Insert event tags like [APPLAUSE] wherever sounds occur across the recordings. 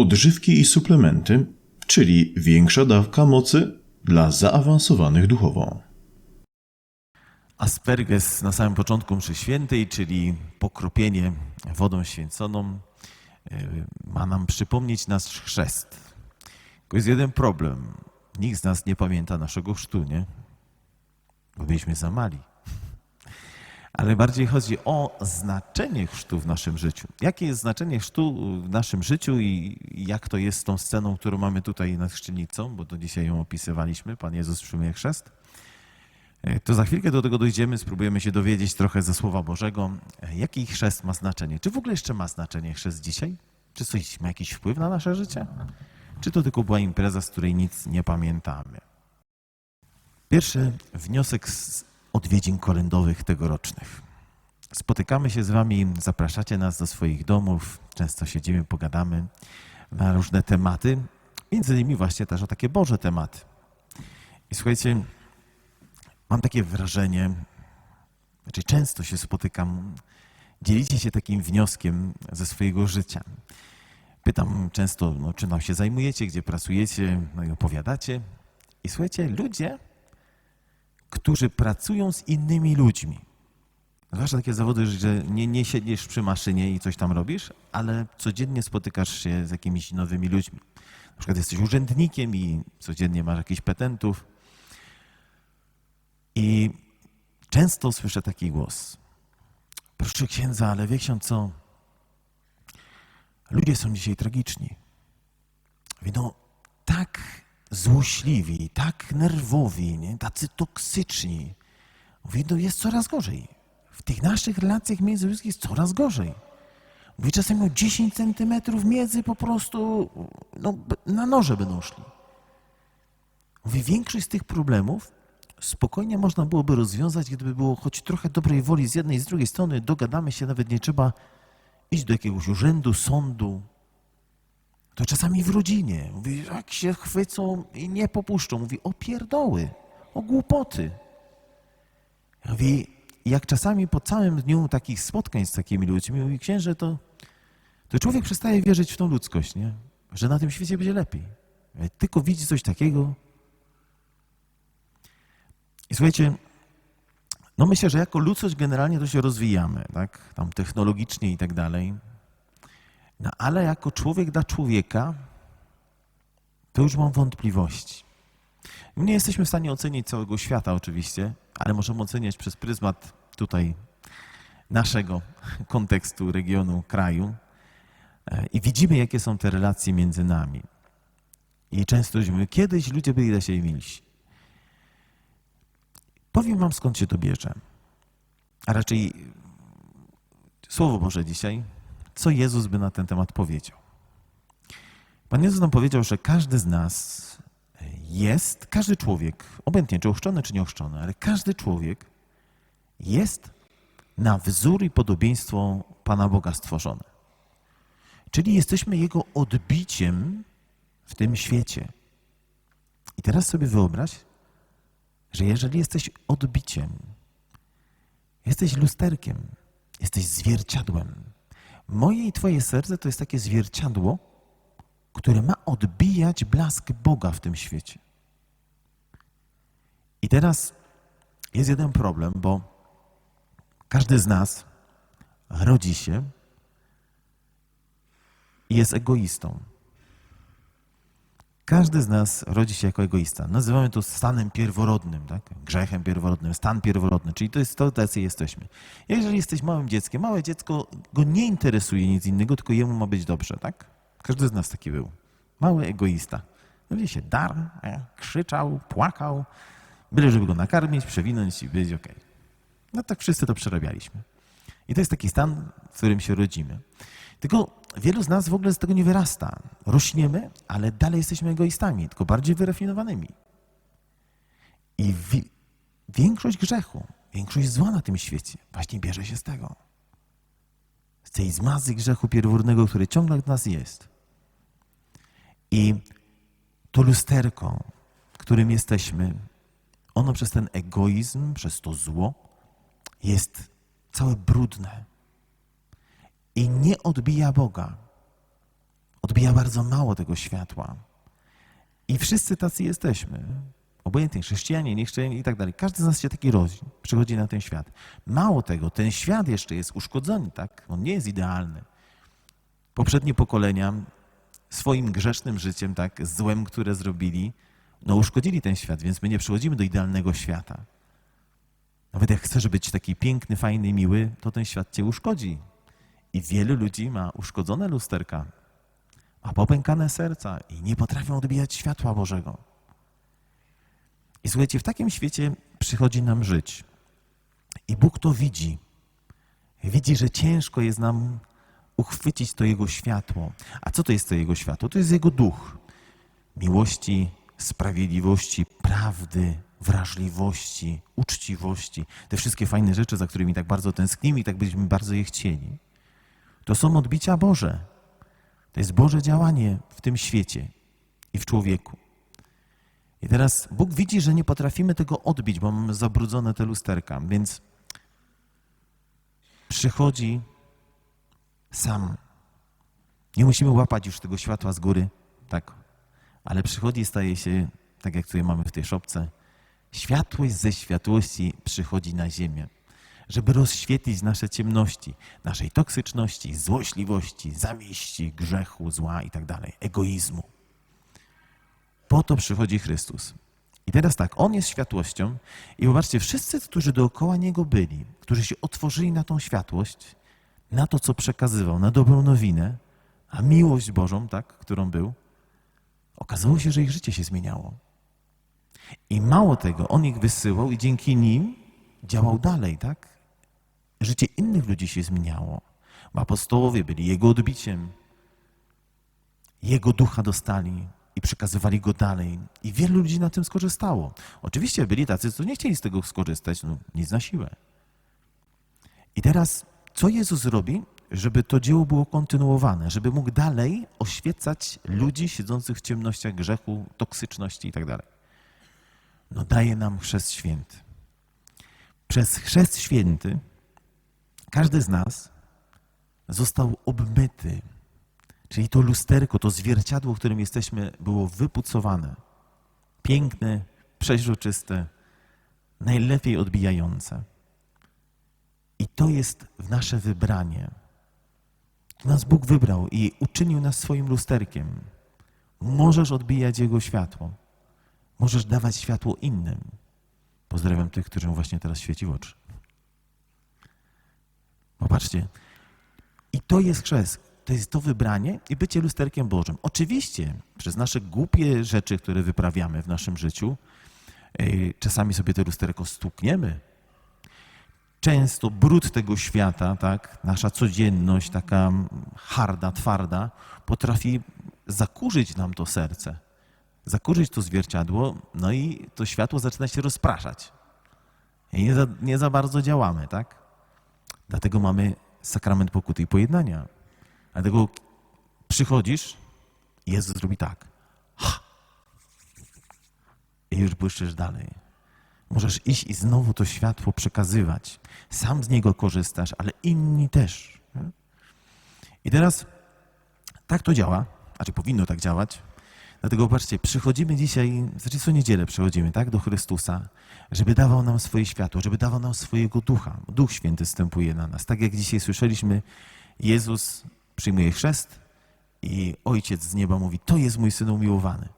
odżywki i suplementy, czyli większa dawka mocy dla zaawansowanych duchowo. Asperges na samym początku mszy świętej, czyli pokropienie wodą święconą, e, ma nam przypomnieć nasz chrzest. Tylko jest jeden problem. Nikt z nas nie pamięta naszego chrztu, nie? Bo byliśmy za mali. Ale bardziej chodzi o znaczenie chrztu w naszym życiu. Jakie jest znaczenie chrztu w naszym życiu i jak to jest z tą sceną, którą mamy tutaj nad chrzczenicą, bo to dzisiaj ją opisywaliśmy. Pan Jezus przyjmuje chrzest. E, To za chwilkę do tego dojdziemy, spróbujemy się dowiedzieć trochę ze Słowa Bożego, e, jaki chrzest ma znaczenie. Czy w ogóle jeszcze ma znaczenie chrzest dzisiaj? Czy coś ma jakiś wpływ na nasze życie? Czy to tylko była impreza, z której nic nie pamiętamy? Pierwszy wniosek z odwiedzin kolędowych tegorocznych. Spotykamy się z Wami, zapraszacie nas do swoich domów, często siedzimy, pogadamy na różne tematy, między innymi właśnie też o takie Boże tematy. I słuchajcie, mam takie wrażenie, znaczy często się spotykam, dzielicie się takim wnioskiem ze swojego życia. Pytam często, no, czym nam się zajmujecie, gdzie pracujecie, no i opowiadacie. I słuchajcie, ludzie, którzy pracują z innymi ludźmi, zwłaszcza takie zawody, że nie, nie siedzisz przy maszynie i coś tam robisz, ale codziennie spotykasz się z jakimiś nowymi ludźmi. Na przykład jesteś urzędnikiem i codziennie masz jakichś petentów, i często słyszę taki głos. Proszę księdza, ale wie ksiądz co? Ludzie są dzisiaj tragiczni. Mówię, no tak złośliwi, tak nerwowi, nie? tacy toksyczni. Mówi, no jest coraz gorzej. W tych naszych relacjach międzyludzkich jest coraz gorzej. Mówi, czasem o 10 centymetrów między po prostu no, na noże będą szli. Mówi, większość z tych problemów spokojnie można byłoby rozwiązać, gdyby było choć trochę dobrej woli z jednej i z drugiej strony. Dogadamy się, nawet nie trzeba iść do jakiegoś urzędu, sądu. To czasami w rodzinie. Mówi, jak się chwycą i nie popuszczą. Mówi, o pierdoły, o głupoty. Mówi, jak czasami po całym dniu takich spotkań z takimi ludźmi, mówi księże, to, to człowiek przestaje wierzyć w tą ludzkość, nie? że na tym świecie będzie lepiej. Jak Tylko widzi coś takiego, i słuchajcie, no myślę, że jako ludzkość generalnie to się rozwijamy, tak? Tam technologicznie i tak dalej. No ale jako człowiek dla człowieka, to już mam wątpliwości. Nie jesteśmy w stanie ocenić całego świata oczywiście, ale możemy oceniać przez pryzmat tutaj naszego [LAUGHS] kontekstu, regionu, kraju. E, I widzimy, jakie są te relacje między nami. I często mówimy, kiedyś ludzie byli dla siebie milsi. Powiem wam skąd się to bierze. A raczej Słowo Boże dzisiaj, co Jezus by na ten temat powiedział. Pan Jezus nam powiedział, że każdy z nas jest, każdy człowiek, obojętnie czy ochrzczony, czy nieochrzczony, ale każdy człowiek jest na wzór i podobieństwo Pana Boga stworzony. Czyli jesteśmy Jego odbiciem w tym świecie. I teraz sobie wyobraź, że jeżeli jesteś odbiciem, jesteś lusterkiem, jesteś zwierciadłem. Moje i Twoje serce to jest takie zwierciadło, które ma odbijać blask Boga w tym świecie. I teraz jest jeden problem, bo każdy z nas rodzi się i jest egoistą. Każdy z nas rodzi się jako egoista. Nazywamy to stanem pierworodnym, tak? grzechem pierworodnym, stan pierworodny, czyli to jest to, tacy jesteśmy. Jeżeli jesteś małym dzieckiem, małe dziecko go nie interesuje nic innego, tylko jemu ma być dobrze, tak? Każdy z nas taki był. Mały egoista. Wie się, darł, e, krzyczał, płakał, byle żeby go nakarmić, przewinąć i być okej. No tak wszyscy to przerabialiśmy. I to jest taki stan, w którym się rodzimy. Tylko wielu z nas w ogóle z tego nie wyrasta. Rośniemy, ale dalej jesteśmy egoistami, tylko bardziej wyrafinowanymi. I wi- większość grzechu, większość zła na tym świecie właśnie bierze się z tego. Z tej zmazy grzechu pierworodnego, który ciągle w nas jest. I to lusterko, którym jesteśmy, ono przez ten egoizm, przez to zło jest całe brudne i nie odbija Boga. odbija bardzo mało tego światła. I wszyscy tacy jesteśmy. Obojętnie, chrześcijanie, niechrześcijanie i tak dalej. Każdy z nas się taki rodzi, przychodzi na ten świat. Mało tego, ten świat jeszcze jest uszkodzony, tak? On nie jest idealny. Poprzednie pokolenia swoim grzesznym życiem, tak, złem, które zrobili, no uszkodzili ten świat, więc my nie przychodzimy do idealnego świata. Nawet jak chcesz być taki piękny, fajny, miły, to ten świat cię uszkodzi. I wielu ludzi ma uszkodzone lusterka, ma popękane serca i nie potrafią odbijać światła Bożego. I słuchajcie, w takim świecie przychodzi nam żyć. I Bóg to widzi. Widzi, że ciężko jest nam uchwycić to Jego światło. A co to jest to Jego światło? To jest Jego duch. Miłości, sprawiedliwości, prawdy, wrażliwości, uczciwości. Te wszystkie fajne rzeczy, za którymi tak bardzo tęsknimy i tak byśmy bardzo je chcieli. To są odbicia Boże. To jest Boże działanie w tym świecie i w człowieku. I teraz Bóg widzi, że nie potrafimy tego odbić, bo mamy zabrudzone te lusterka, więc przychodzi sam. Nie musimy łapać już tego światła z góry, tak, ale przychodzi i staje się, tak jak tutaj mamy w tej szopce, światłość ze światłości przychodzi na ziemię, żeby rozświetlić nasze ciemności, naszej toksyczności, złośliwości, zawiści, grzechu, zła i tak egoizmu. Po to przychodzi Chrystus. I teraz tak, On jest światłością i zobaczcie, wszyscy, którzy dookoła Niego byli, którzy się otworzyli na tą światłość, na to, co przekazywał, na dobrą nowinę, a miłość Bożą, tak, którą był, okazało się, że ich życie się zmieniało. I mało tego, On ich wysyłał i dzięki nim działał dalej, tak? Życie innych ludzi się zmieniało. Apostołowie byli Jego odbiciem, Jego ducha dostali i przekazywali go dalej. I wielu ludzi na tym skorzystało. Oczywiście byli tacy, co nie chcieli z tego skorzystać, no nic na siłę. I teraz, co Jezus robi, żeby to dzieło było kontynuowane, żeby mógł dalej oświecać ludzi siedzących w ciemnościach grzechu, toksyczności itd. No daje nam chrzest święty. Przez chrzest święty każdy z nas został obmyty, czyli to lusterko, to zwierciadło, w którym jesteśmy, było wypucowane. Piękne, przeźroczyste, najlepiej odbijające. I to jest w nasze wybranie. Nas Bóg wybrał i uczynił nas swoim lusterkiem. Możesz odbijać Jego światło. Możesz dawać światło innym. Pozdrawiam tych, którym właśnie teraz świeci w oczy. Popatrzcie. I to jest chrzest. To jest to wybranie i bycie lusterkiem Bożym. Oczywiście przez nasze głupie rzeczy, które wyprawiamy w naszym życiu, yy, czasami sobie to lusterko stukniemy, często brud tego świata, tak, nasza codzienność, taka harda, twarda, potrafi zakurzyć nam to serce, zakurzyć to zwierciadło, no i to światło zaczyna się rozpraszać. I nie za, nie za bardzo działamy, tak? Dlatego mamy sakrament pokuty i pojednania. Dlatego przychodzisz Jezus zrobi tak. Ha! I już błyszczysz dalej. Możesz iść i znowu to światło przekazywać. Sam z niego korzystasz, ale inni też. I teraz tak to działa, znaczy powinno tak działać. Dlatego patrzcie, przychodzimy dzisiaj, znaczy co niedzielę przychodzimy, tak, do Chrystusa, żeby dawał nam swoje światło, żeby dawał nam swojego ducha. Duch Święty stępuje na nas. Tak jak dzisiaj słyszeliśmy, Jezus przyjmuje chrzest i Ojciec z nieba mówi, to jest mój Syn umiłowany.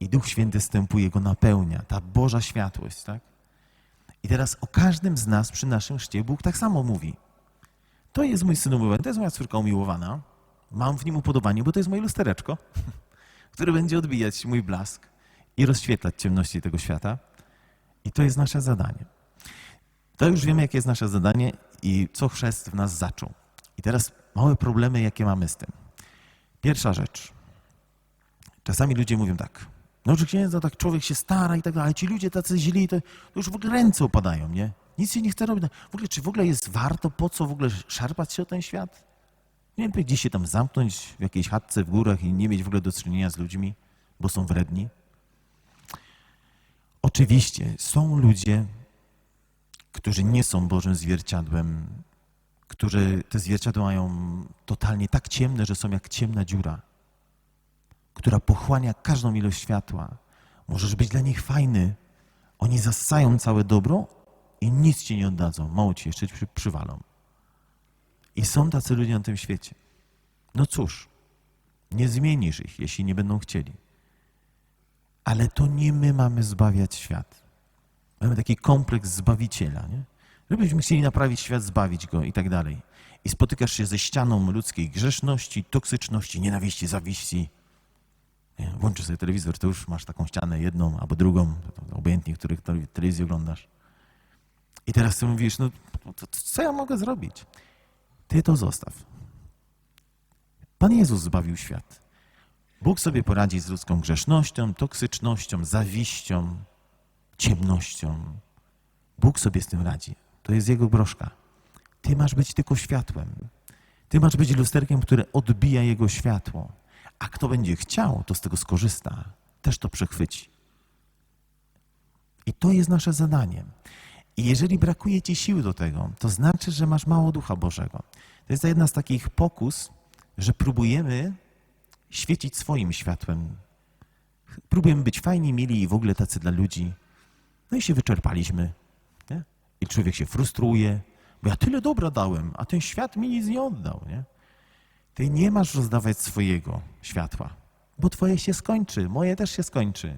I Duch Święty stępuje, go napełnia, ta Boża światłość, tak? I teraz o każdym z nas przy naszym chrzcie Bóg tak samo mówi. To jest mój syn umiłowany, to jest moja córka umiłowana. Mam w nim upodobanie, bo to jest moje lustereczko, [LAUGHS] które będzie odbijać mój blask i rozświetlać ciemności tego świata. I to jest nasze zadanie. To już wiemy, jakie jest nasze zadanie i co chrzest w nas zaczął. I teraz małe problemy, jakie mamy z tym. Pierwsza rzecz. Czasami ludzie mówią tak, no że księdza, tak człowiek się stara i tak dalej, ale ci ludzie tacy źli, to już w ogóle ręce opadają, nie? Nic się nie chce robić. W ogóle, czy w ogóle jest warto, po co w ogóle szarpać się o ten świat? Wiem, gdzieś się tam zamknąć w jakiejś chatce w górach i nie mieć w ogóle do czynienia z ludźmi, bo są wredni. Oczywiście są ludzie, którzy nie są Bożym zwierciadłem, którzy te zwierciadła mają totalnie tak ciemne, że są jak ciemna dziura. która pochłania każdą ilość światła. Możesz być dla nich fajny. Oni zasają całe dobro i nic ci nie oddadzą. Mało ci jeszcze przy, przywalą. I są tacy ludzie na tym świecie. No cóż, nie zmienisz ich, jeśli nie będą chcieli. Ale to nie my mamy zbawiać świat. Mamy taki kompleks zbawiciela, nie? Żebyśmy chcieli naprawić świat, zbawić go i tak dalej. I spotykasz się ze ścianą ludzkiej grzeszności, toksyczności, nienawiści, zawiści. Nie? Włączysz sobie telewizor, to już masz taką ścianę jedną albo drugą, obojętnie, których telewizję oglądasz. I teraz ty mówisz, no co ja mogę zrobić? Ty to zostaw. Pan Jezus zbawił świat. Bóg sobie poradzi z ludzką grzesznością, toksycznością, zawiścią, ciemnością. Bóg sobie z tym radzi. To jest Jego broszka. Ty masz być tylko światłem. Ty masz być lusterkiem, które odbija Jego światło. A kto będzie chciał, to z tego skorzysta. Też to przechwyci. I to jest nasze zadanie. I jeżeli brakuje ci siły do tego, to znaczy, że masz mało Ducha Bożego. To jest jedna z takich pokus, że próbujemy świecić swoim światłem. Próbujemy być fajni, mili i w ogóle tacy dla ludzi. No i się wyczerpaliśmy. Nie? I człowiek się frustruje, bo ja tyle dobra dałem, a ten świat mi nic nie oddał. Nie? Ty nie masz rozdawać swojego światła, bo twoje się skończy, moje też się skończy.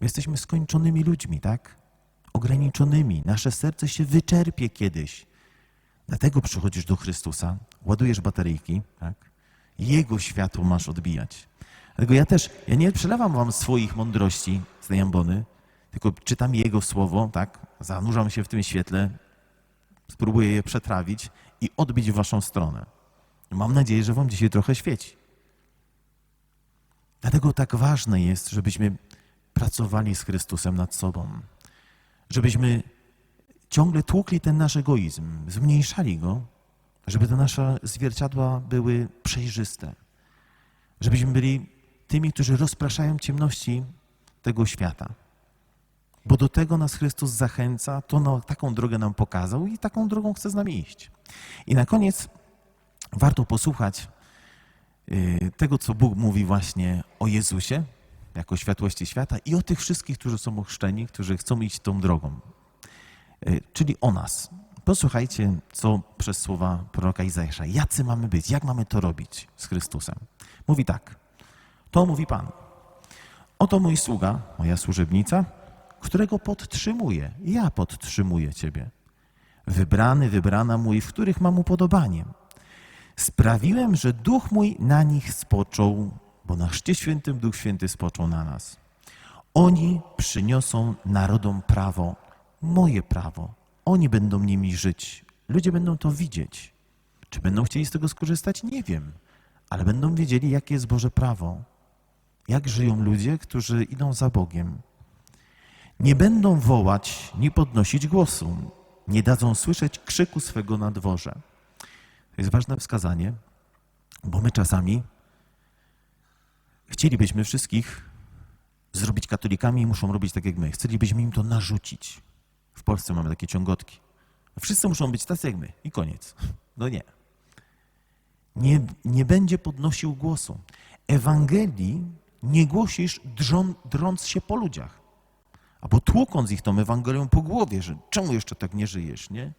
My jesteśmy skończonymi ludźmi, tak? Ograniczonymi. Nasze serce się wyczerpie kiedyś. Dlatego przychodzisz do Chrystusa, ładujesz bateryjki, tak? Jego światło masz odbijać. Dlatego ja też, ja nie przelewam wam swoich mądrości z tej ambony, tylko czytam Jego słowo, tak? Zanurzam się w tym świetle, spróbuję je przetrawić i odbić w waszą stronę. Mam nadzieję, że wam dzisiaj trochę świeci. Dlatego tak ważne jest, żebyśmy pracowali z Chrystusem nad sobą. Żebyśmy ciągle tłukli ten nasz egoizm, zmniejszali go, żeby te nasze zwierciadła były przejrzyste. Żebyśmy byli tymi, którzy rozpraszają ciemności tego świata. Bo do tego nas Chrystus zachęca, to no, taką drogę nam pokazał i taką drogą chce z nami iść. I na koniec warto posłuchać y, tego, co Bóg mówi właśnie o Jezusie, jako światłości świata i o tych wszystkich, którzy są ochrzczeni, którzy chcą iść tą drogą. Y, Czyli o nas. Posłuchajcie, co przez słowa proroka Izajasza. Jacy mamy być? Jak mamy to robić z Chrystusem? Mówi tak. To mówi Pan. Oto mój sługa, moja służebnica, którego podtrzymuję. Ja podtrzymuję Ciebie. Wybrany, wybrana mój, w których mam upodobanie. Sprawiłem, że duch mój na nich spoczął, bo na Chrzcie Świętym Duch Święty spoczął na nas. Oni przyniosą narodom prawo, moje prawo. Oni będą nimi żyć. Ludzie będą to widzieć. Czy będą chcieli z tego skorzystać? Nie wiem, ale będą wiedzieli, jakie jest Boże prawo. Jak żyją ludzie, którzy idą za Bogiem. Nie będą wołać, nie podnosić głosu, nie dadzą słyszeć krzyku swego na dworze. To jest ważne wskazanie, bo my czasami chcielibyśmy wszystkich zrobić katolikami i muszą robić tak jak my. Chcielibyśmy im to narzucić. W Polsce mamy takie ciągotki. Wszyscy muszą być tacy jak my i koniec. No nie. Nie, nie będzie podnosił głosu. Ewangelii nie głosisz drżą, drąc się po ludziach. Albo tłukąc ich tą Ewangelią po głowie, że czemu jeszcze tak nie żyjesz, nie?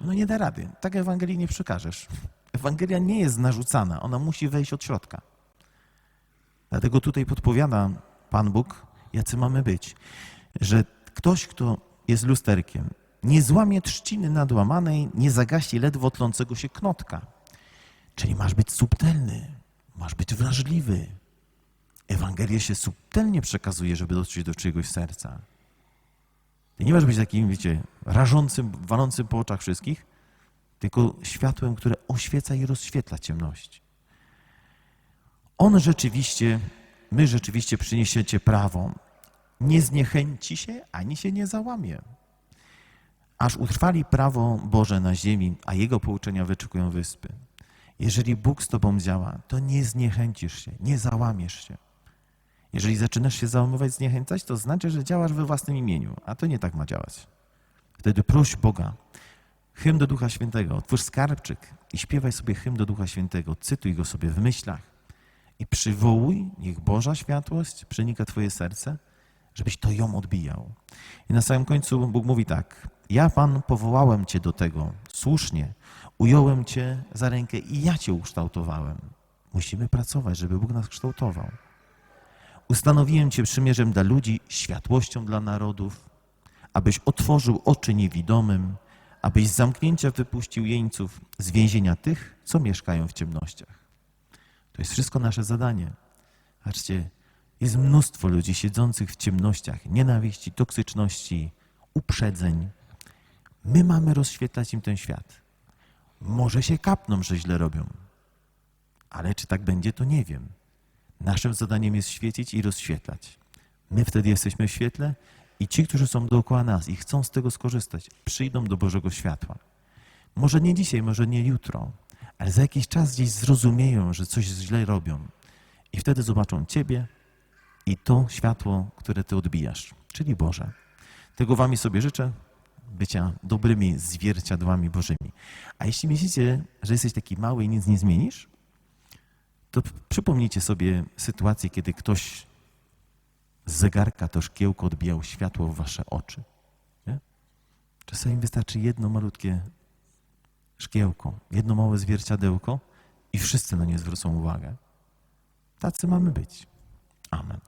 No nie da rady. Tak Ewangelii nie przekażesz. Ewangelia nie jest narzucana, ona musi wejść od środka. Dlatego tutaj podpowiada Pan Bóg, jacy mamy być. Że ktoś, kto jest lusterkiem, nie złamie trzciny nadłamanej, nie zagasi ledwo tlącego się knotka. Czyli masz być subtelny, masz być wrażliwy. Ewangelię się subtelnie przekazuje, żeby dotrzeć do czyjegoś serca. Ty nie masz być takim, wiecie, rażącym, walącym po oczach wszystkich, tylko światłem, które oświeca i rozświetla ciemność. On rzeczywiście, my rzeczywiście przyniesiecie prawo. Nie zniechęci się, ani się nie załamie. Aż utrwali prawo Boże na ziemi, a Jego pouczenia wyczekują wyspy. Jeżeli Bóg z Tobą działa, to nie zniechęcisz się, nie załamiesz się. Jeżeli zaczynasz się załamywać, zniechęcać, to znaczy, że działasz we własnym imieniu, a to nie tak ma działać. Wtedy proś Boga, hymn do Ducha Świętego, otwórz skarbczyk i śpiewaj sobie hymn do Ducha Świętego, cytuj go sobie w myślach i przywołuj, niech Boża światłość przenika Twoje serce, żebyś to ją odbijał. I na samym końcu Bóg mówi tak: Ja, Pan, powołałem Cię do tego słusznie, ująłem Cię za rękę i ja Cię ukształtowałem. Musimy pracować, żeby Bóg nas kształtował. Ustanowiłem Cię przymierzem dla ludzi, światłością dla narodów, abyś otworzył oczy niewidomym, abyś z zamknięcia wypuścił jeńców, z więzienia tych, co mieszkają w ciemnościach. To jest wszystko nasze zadanie. Patrzcie, jest mnóstwo ludzi siedzących w ciemnościach, nienawiści, toksyczności, uprzedzeń. My mamy rozświetlać im ten świat. Może się kapną, że źle robią, ale czy tak będzie, to nie wiem. Naszym zadaniem jest świecić i rozświetlać. My wtedy jesteśmy w świetle i ci, którzy są dookoła nas i chcą z tego skorzystać, przyjdą do Bożego światła. Może nie dzisiaj, może nie jutro, ale za jakiś czas gdzieś zrozumieją, że coś źle robią. I wtedy zobaczą Ciebie i to światło, które Ty odbijasz, czyli Boże. Tego Wami sobie życzę, bycia dobrymi zwierciadłami Bożymi. A jeśli myślicie, że jesteś taki mały i nic nie zmienisz, to przypomnijcie sobie sytuację, kiedy ktoś z zegarka to szkiełko odbijał światło w wasze oczy. Czasami wystarczy jedno malutkie szkiełko, jedno małe zwierciadełko i wszyscy na nie zwrócą uwagę. Tacy mamy być. Amen.